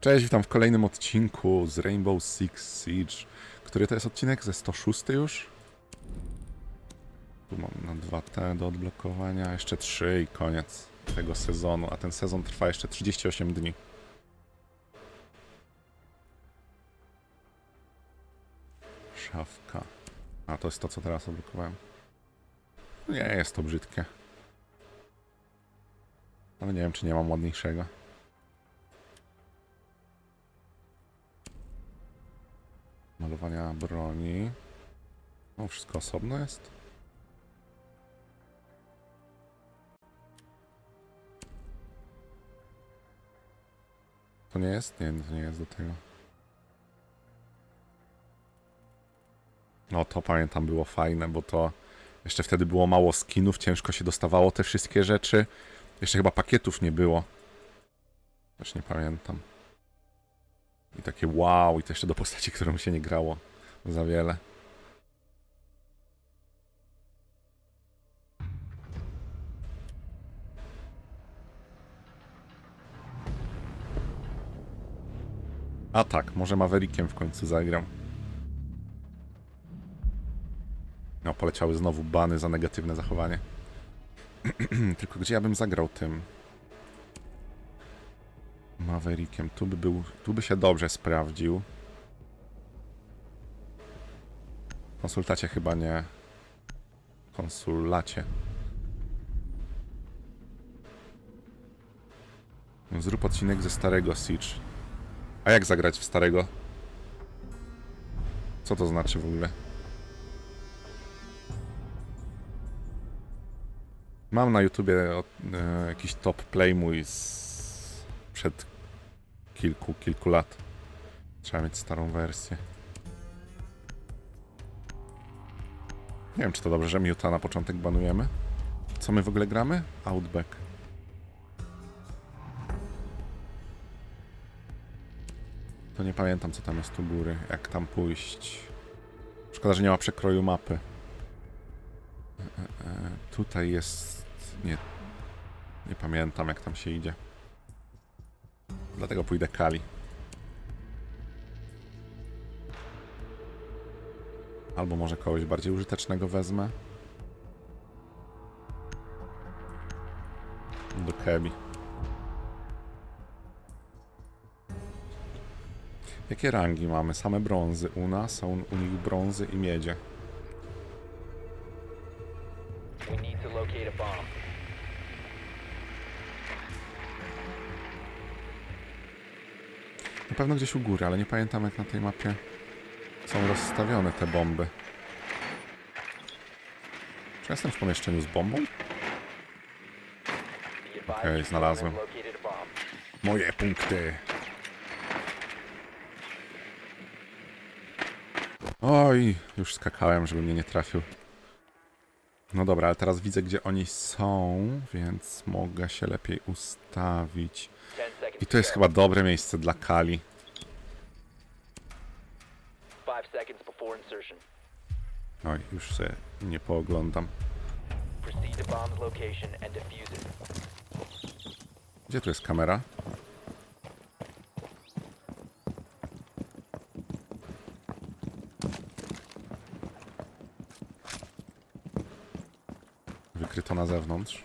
Cześć, witam w kolejnym odcinku z Rainbow Six Siege. Który to jest odcinek? Ze 106 już? Tu mam na 2T do odblokowania, jeszcze 3 i koniec tego sezonu, a ten sezon trwa jeszcze 38 dni. Szafka. A, to jest to, co teraz odblokowałem. Nie jest to brzydkie. Ale nie wiem, czy nie mam ładniejszego. Malowania broni. No, wszystko osobno jest. To nie jest? Nie, to nie jest do tego. No to pamiętam było fajne, bo to jeszcze wtedy było mało skinów, ciężko się dostawało te wszystkie rzeczy. Jeszcze chyba pakietów nie było. Też nie pamiętam. I takie wow, i to jeszcze do postaci, którą się nie grało za wiele. A tak, może Maverickiem w końcu zagram. No, poleciały znowu bany za negatywne zachowanie. Tylko gdzie ja bym zagrał tym? Maverickiem. Tu by był, tu by się dobrze sprawdził. Konsultacie chyba nie. Konsulacie. No, Zrób odcinek ze starego Siege. A jak zagrać w starego? Co to znaczy w ogóle? Mam na YouTubie e, jakiś top play mój z przed kilku, kilku lat. Trzeba mieć starą wersję. Nie wiem, czy to dobrze, że Muta na początek banujemy. Co my w ogóle gramy? Outback. To nie pamiętam, co tam jest u góry. Jak tam pójść. Szkoda, że nie ma przekroju mapy. E, e, e, tutaj jest... Nie... Nie pamiętam, jak tam się idzie. Dlatego pójdę Kali. Albo może kogoś bardziej użytecznego wezmę. Do Kebi. Jakie rangi mamy? Same brązy u nas, są u nich brązy i miedzie. Pewno gdzieś u góry, ale nie pamiętam jak na tej mapie są rozstawione te bomby. Czy ja jestem w pomieszczeniu z bombą? Okej, your znalazłem. Moje punkty. Oj, już skakałem, żeby mnie nie trafił. No dobra, ale teraz widzę, gdzie oni są, więc mogę się lepiej ustawić. 10 seconds I to jest chyba dobre miejsce dla Kali. go. 5 seconds before insertion. Oj, już się nie pooglądam. Gdzie tu jest kamera? Wykryto na zewnątrz.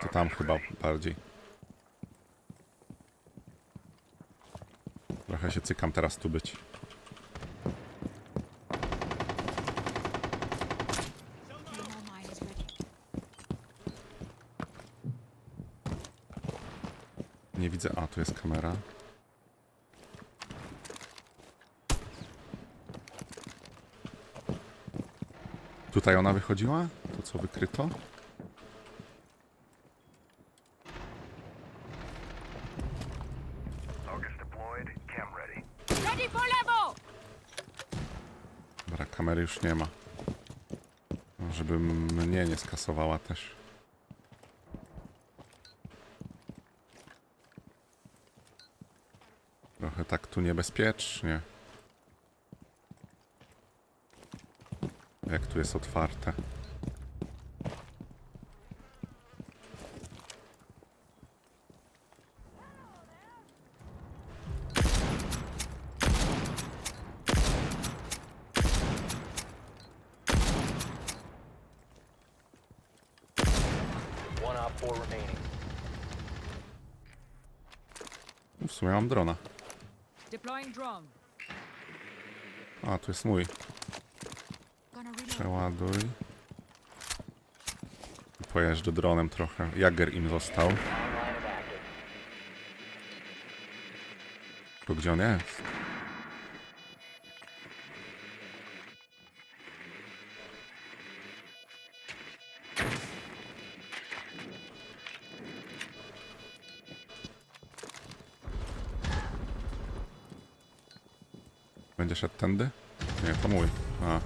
To tam chyba bardziej. Trochę się cykam teraz tu być. Nie widzę. A, tu jest kamera. Tutaj ona wychodziła? To co wykryto? Focus deployed, cam ready. Ready for level! Dobra, kamery już nie ma. Żeby mnie nie skasowała też. Trochę tak tu niebezpiecznie. Jak tu jest otwarte. W sumie mam drona. Deploying drone. A, tu jest mój. Przeładuj. Pojeżdżę dronem trochę. Jager im został. Tylko gdzie on jest? Będzie szedł tędy? Nie, to mój. A,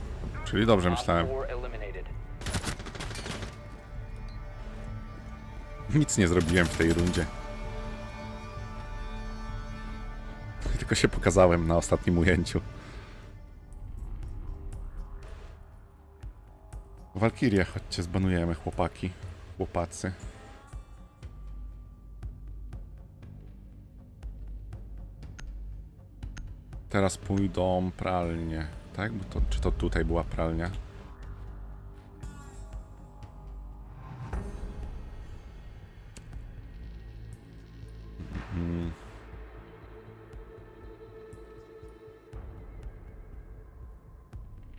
czyli dobrze myślałem. 4 eliminated. Nic nie zrobiłem w tej rundzie. Tylko się pokazałem na ostatnim ujęciu. Walkirię, chodźcie, zbanujemy chłopaki. Chłopacy. Teraz pójdą pralnie, tak? Bo to, czy to tutaj była pralnia?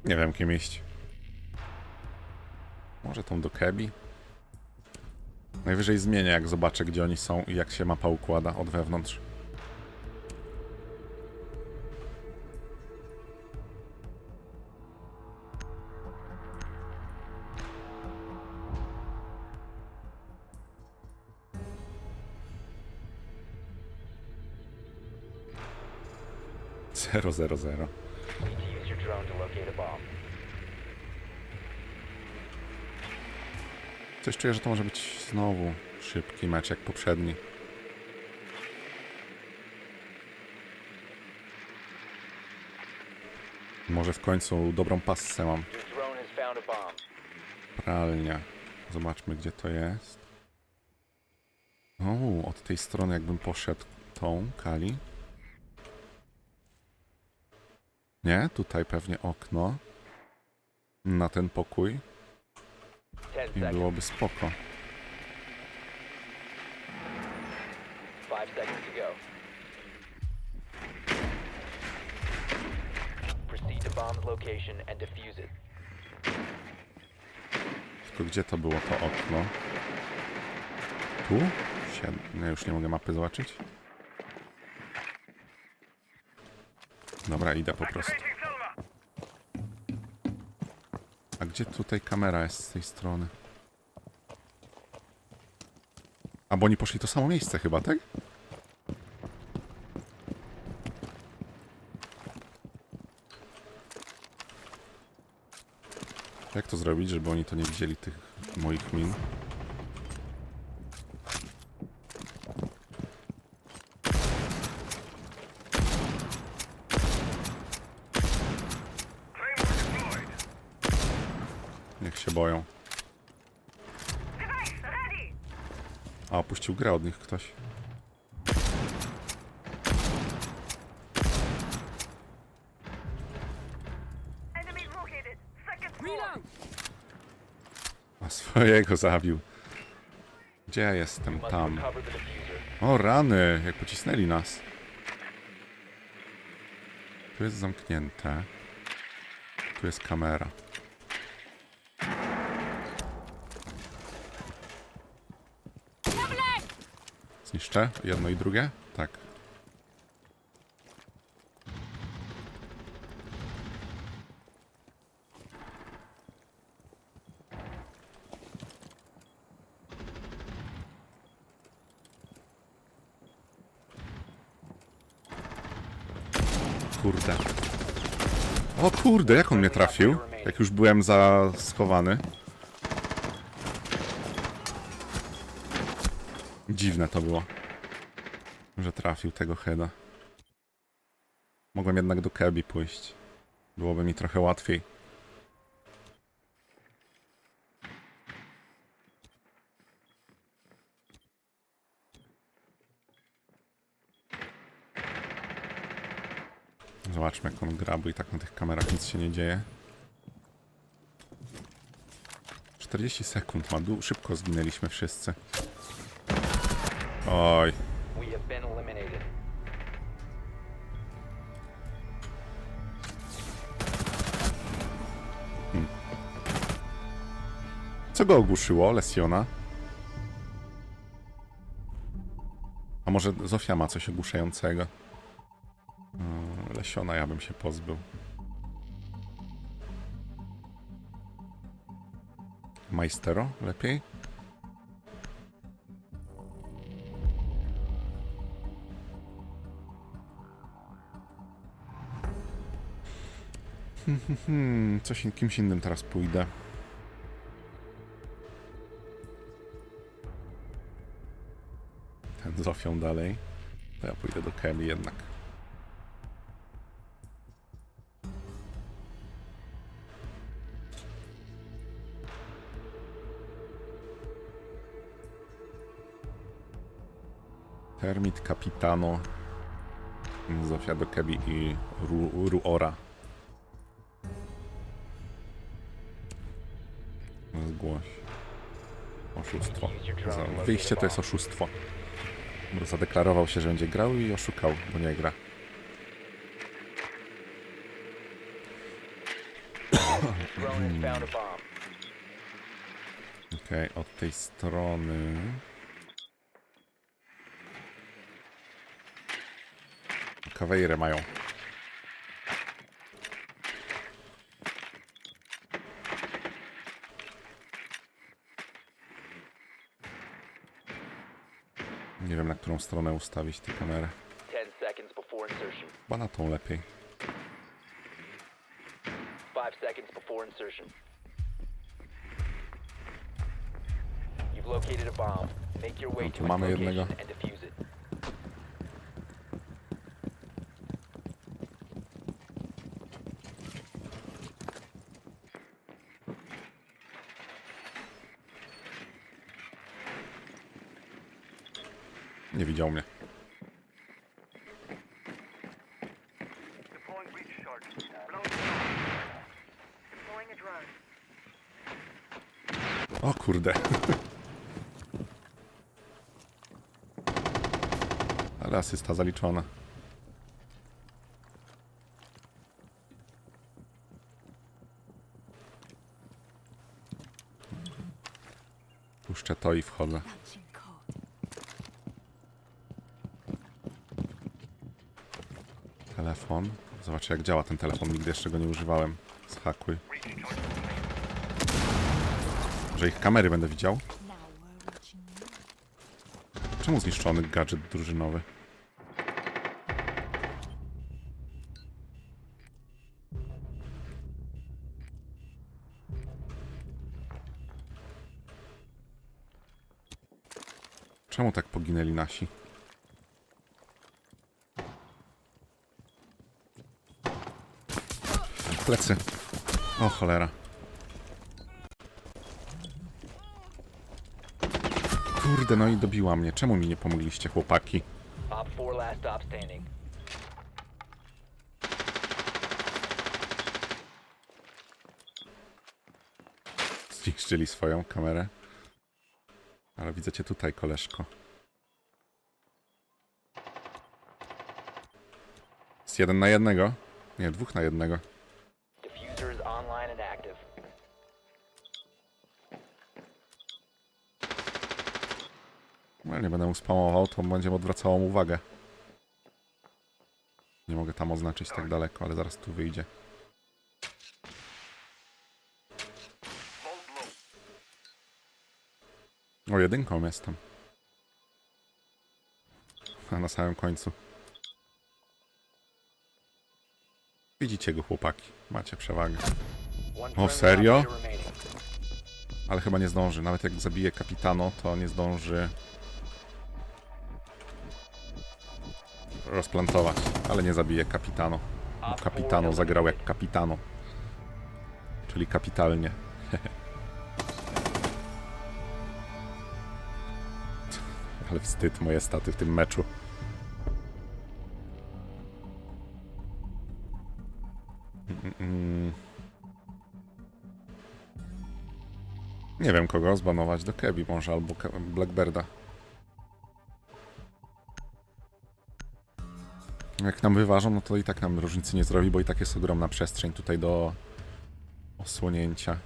Nie wiem, kim iść. Może tą do Kebi? Najwyżej zmienię, jak zobaczę, gdzie oni są i jak się mapa układa od wewnątrz. Zero, zero, zero. Coś czuję, że to może być znowu szybki mecz jak poprzedni. Może w końcu dobrą passę mam. Pralnia. Zobaczmy, gdzie to jest. O, od tej strony jakbym poszedł tą, Kali. Nie, tutaj pewnie okno. Na ten pokój. 10 I byłoby spoko. 5 seconds to go. Proceed to bomb's location and defuse it. Tylko gdzie to było to okno? Tu? Ja już nie mogę mapy zobaczyć. Dobra, idę po prostu. A gdzie tutaj kamera jest z tej strony? A bo oni poszli to samo miejsce chyba, tak? Jak to zrobić, żeby oni to nie widzieli tych moich min? Się boją. A, opuścił grę od nich ktoś. A swojego zabił. Gdzie ja jestem? Tam. O rany, jak pocisnęli nas. Tu jest zamknięte. Tu jest kamera. Zniszczę jedno i drugie? Tak. Kurde. O kurde, jak on mnie trafił? Jak już byłem za Dziwne to było. Że trafił tego heada. Mogłem jednak do Kebi pójść. Byłoby mi trochę łatwiej. Zobaczmy jak on gra, bo i tak na tych kamerach nic się nie dzieje. 40 sekund ma, szybko zginęliśmy wszyscy. Oj. Hmm. Co go ogłuszyło, Lesiona? A może Zofia ma coś ogłuszającego? Hmm, Lesiona ja bym się pozbył. Majstero lepiej? Hmm, coś kimś innym teraz pójdę. Ten Zofią dalej. To ja pójdę do Kelly jednak. Termit, Capitano, Zofia do Kebi i Ru, Ruora. Oszustwo. Wyjście to jest oszustwo. Bo Zadeklarował się, że będzie grał i oszukał, bo nie gra. Okej, od tej strony. Kawejrę mają. Wiem, na którą stronę ustawić tę kamerę. 10 seconds before insertion. Chyba na tą lepiej. 5 seconds before insertion. You've located a bomb. Make your way No to mamy jednego. and defuse it. Nie widział mnie. Deploying breach charge. Blown. Deploying a drone. O kurde. Ale asysta zaliczona. Puszczę to i wchodzę. Telefon. Zobaczę jak działa ten telefon. Nigdy jeszcze go nie używałem. Zhakuj. Że ich kamery będę widział. Czemu zniszczony gadżet drużynowy? Czemu tak poginęli nasi? Plecy. O cholera. Kurde, no i dobiła mnie. Czemu mi nie pomogliście, chłopaki? Op 4 last stop standing. Zniszczyli swoją kamerę. Ale widzę cię tutaj, koleżko. Z jeden na jednego? Nie, dwóch na jednego. No, nie będę mu spamował, to będzie mu odwracało mu uwagę. Nie mogę tam oznaczyć tak daleko, ale zaraz tu wyjdzie. O, jedynką jestem. A na samym końcu. Widzicie go, chłopaki. Macie przewagę. O, serio? Ale chyba nie zdąży. Nawet jak zabije kapitano, to nie zdąży rozplantować. Ale nie zabije kapitano. Bo kapitano zagrał jak kapitano. Czyli kapitalnie. Ale wstyd moje staty w tym meczu. Nie wiem kogo zbanować do Kebi może albo Ke- Blackbirda. Jak nam wyważą, no to i tak nam różnicy nie zrobi, bo i tak jest ogromna przestrzeń tutaj do osłonięcia.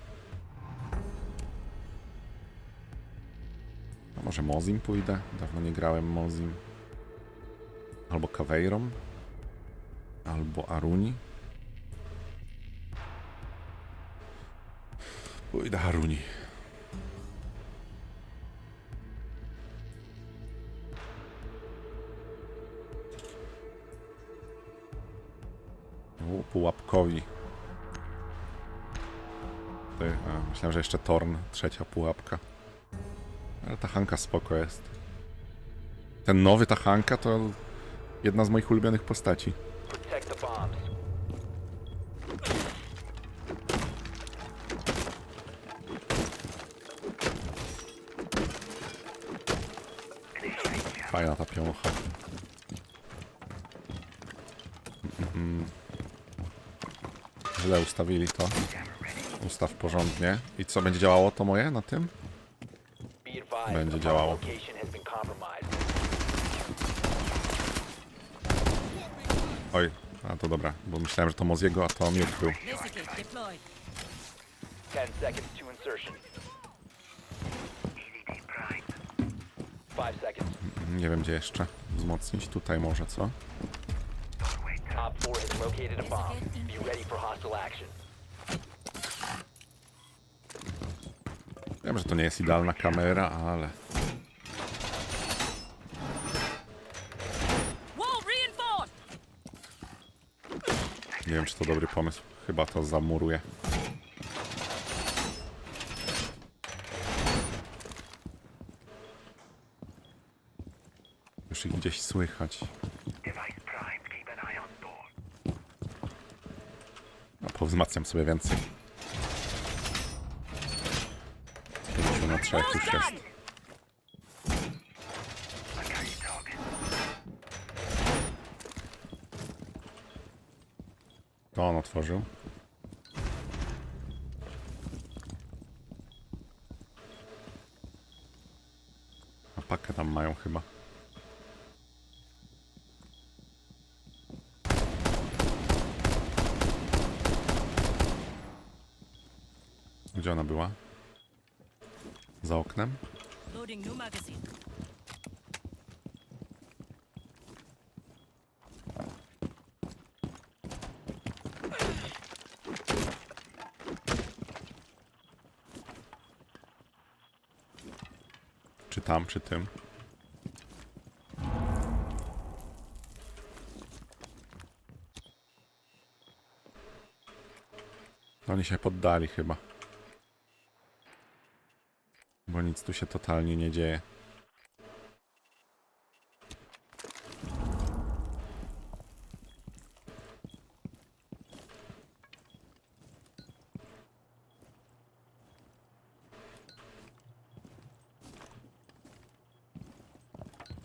Może Mozim pójdę? Dawno nie grałem Mozim. Albo Kawejrom. Albo Aruni. Pójdę Aruni. U, pułapkowi. Ty, a, myślałem, że jeszcze Torn, trzecia pułapka. Ale ta Hanka spoko jest. Ten nowy ta Hanka to jedna z moich ulubionych postaci. Fajna ta pionocha. Mm. Źle ustawili to. Ustaw porządnie. I co, będzie działało to moje na tym? Będzie działało. Oj, a to dobra, bo myślałem, że to Moziego, a to Miód był. Vesicate deployed. 10 seconds to insertion. 5 seconds. Nie wiem gdzie jeszcze wzmocnić. Tutaj może, co? Op 4 has located a bomb. Be ready for hostile action. Wiem, że to nie jest idealna kamera, ale... Nie wiem, czy to dobry pomysł. Chyba to zamuruje. Już ich gdzieś słychać. A powzmacniam sobie więcej. 5 na 3 już jest. To on otworzył. A pakę tam mają chyba. Gdzie ona była? Za oknem? Loading new magazine. Czy tam, przy tym? Oni się poddali chyba. Nic tu się totalnie nie dzieje.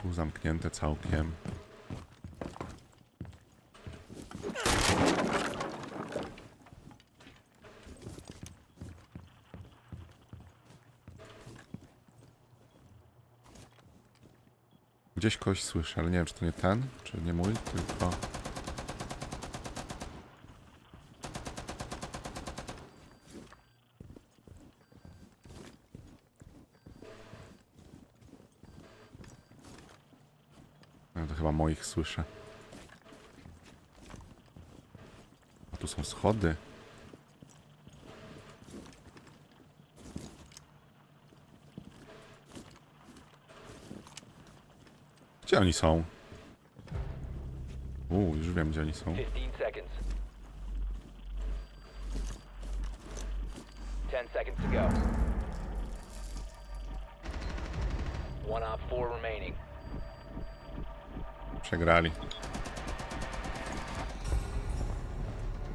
Tu zamknięte całkiem. Gdzieś kogoś słyszę, ale nie wiem, czy to nie ten, czy nie mój, tylko... No to chyba moich słyszę. A tu są schody. Gdzie oni są? Uuu, już wiem gdzie oni są. 15 seconds. 10 seconds to go. One op 4 remaining. Przegrali.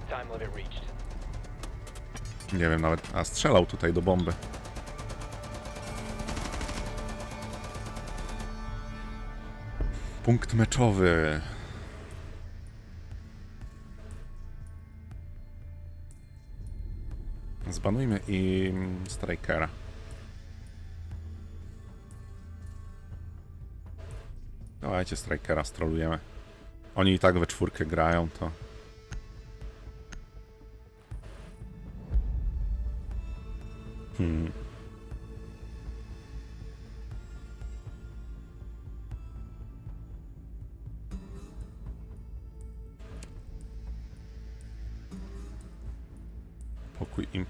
Time limit reached. Nie wiem nawet. A strzelał tutaj do bomby. Punkt meczowy. Zbanujmy i Strikera. Dawajcie Strikera, strolujemy. Oni i tak we czwórkę grają, to... Hmm.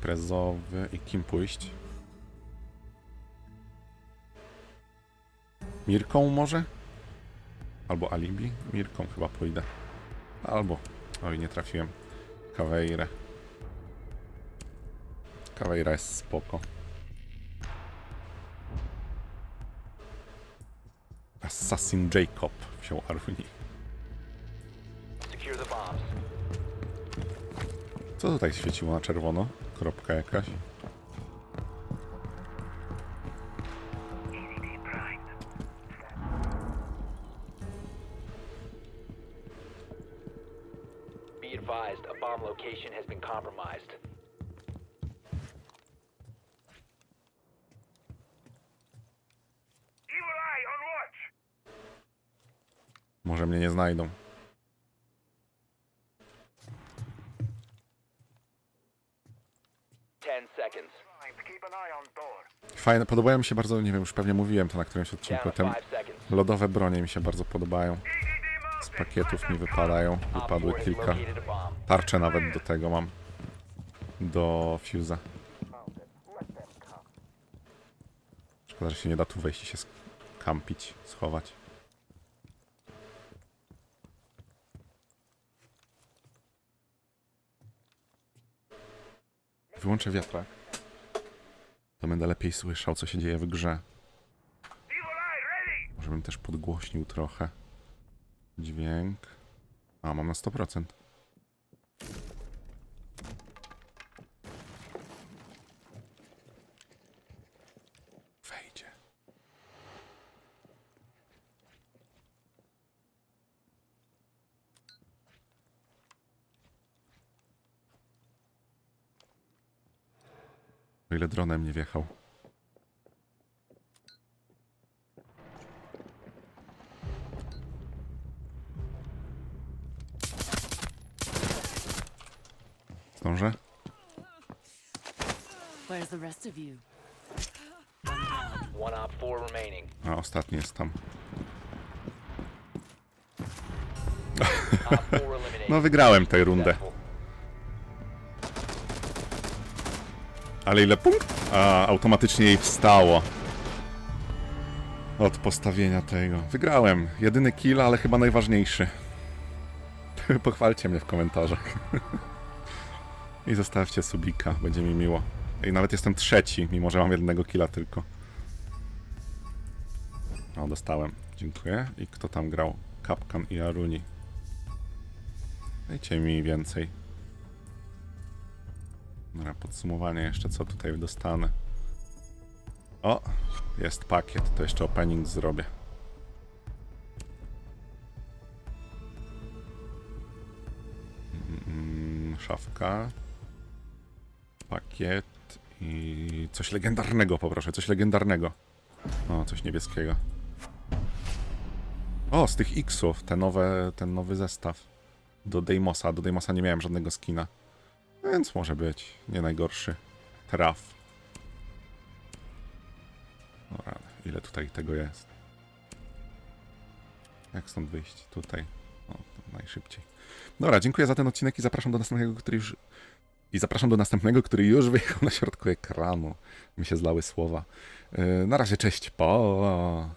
Imprezowy i kim pójść? Mirką może? Albo Alibi? Mirką chyba pójdę. Albo... Oj, nie trafiłem. Caveirę. Caveira jest spoko. Assassin Jacob wziął Aruni. Co tutaj świeciło na czerwono? Kropka jakaś. Be advised, a bomb location has been compromised. Evil eye on watch. Może mnie nie znajdą. Fajne, podobają mi się bardzo, nie wiem, już pewnie mówiłem to na którymś odcinku. Te lodowe bronie mi się bardzo podobają. Z pakietów mi wypadają. Wypadły 4 has kilka. Tarcze nawet do tego mam. Do fuse'a. Szkoda, że się nie da tu wejść i się kampić, schować. Wyłączę wiatrak. To będę lepiej słyszał, co się dzieje w grze. Może bym też podgłośnił trochę dźwięk. A, mam na 100%. O ile dronem nie wjechał. Zdążę? Where's the rest of you? One op 4 remaining. A ostatni jest tam. Op 4 eliminated. No wygrałem tę rundę. Successful. Ale ile punkt? A, automatycznie jej wstało. Od postawienia tego. Wygrałem. Jedyny kill, ale chyba najważniejszy. Pochwalcie mnie w komentarzach. I zostawcie subika, będzie mi miło. I nawet jestem trzeci, mimo że mam jednego killa tylko. O, dostałem. Dziękuję. I kto tam grał? Kapkan i Aruni. Dajcie mi więcej. Dobra, podsumowanie jeszcze, co tutaj dostanę. O, jest pakiet, to jeszcze opening zrobię. Mm, szafka. Pakiet i coś legendarnego poproszę, coś legendarnego. O, coś niebieskiego. O, z tych X-ów, te nowe, ten nowy zestaw. Do Deimosa, do Deimosa nie miałem żadnego skina. Więc może być nie najgorszy traf. O rany, ile tutaj tego jest? Jak stąd wyjść? Tutaj. O, najszybciej. Dobra, dziękuję za ten odcinek i zapraszam do następnego, który już... I zapraszam do następnego, który już wyjechał na środku ekranu. Mi się zlały słowa. Yy, na razie, cześć, po.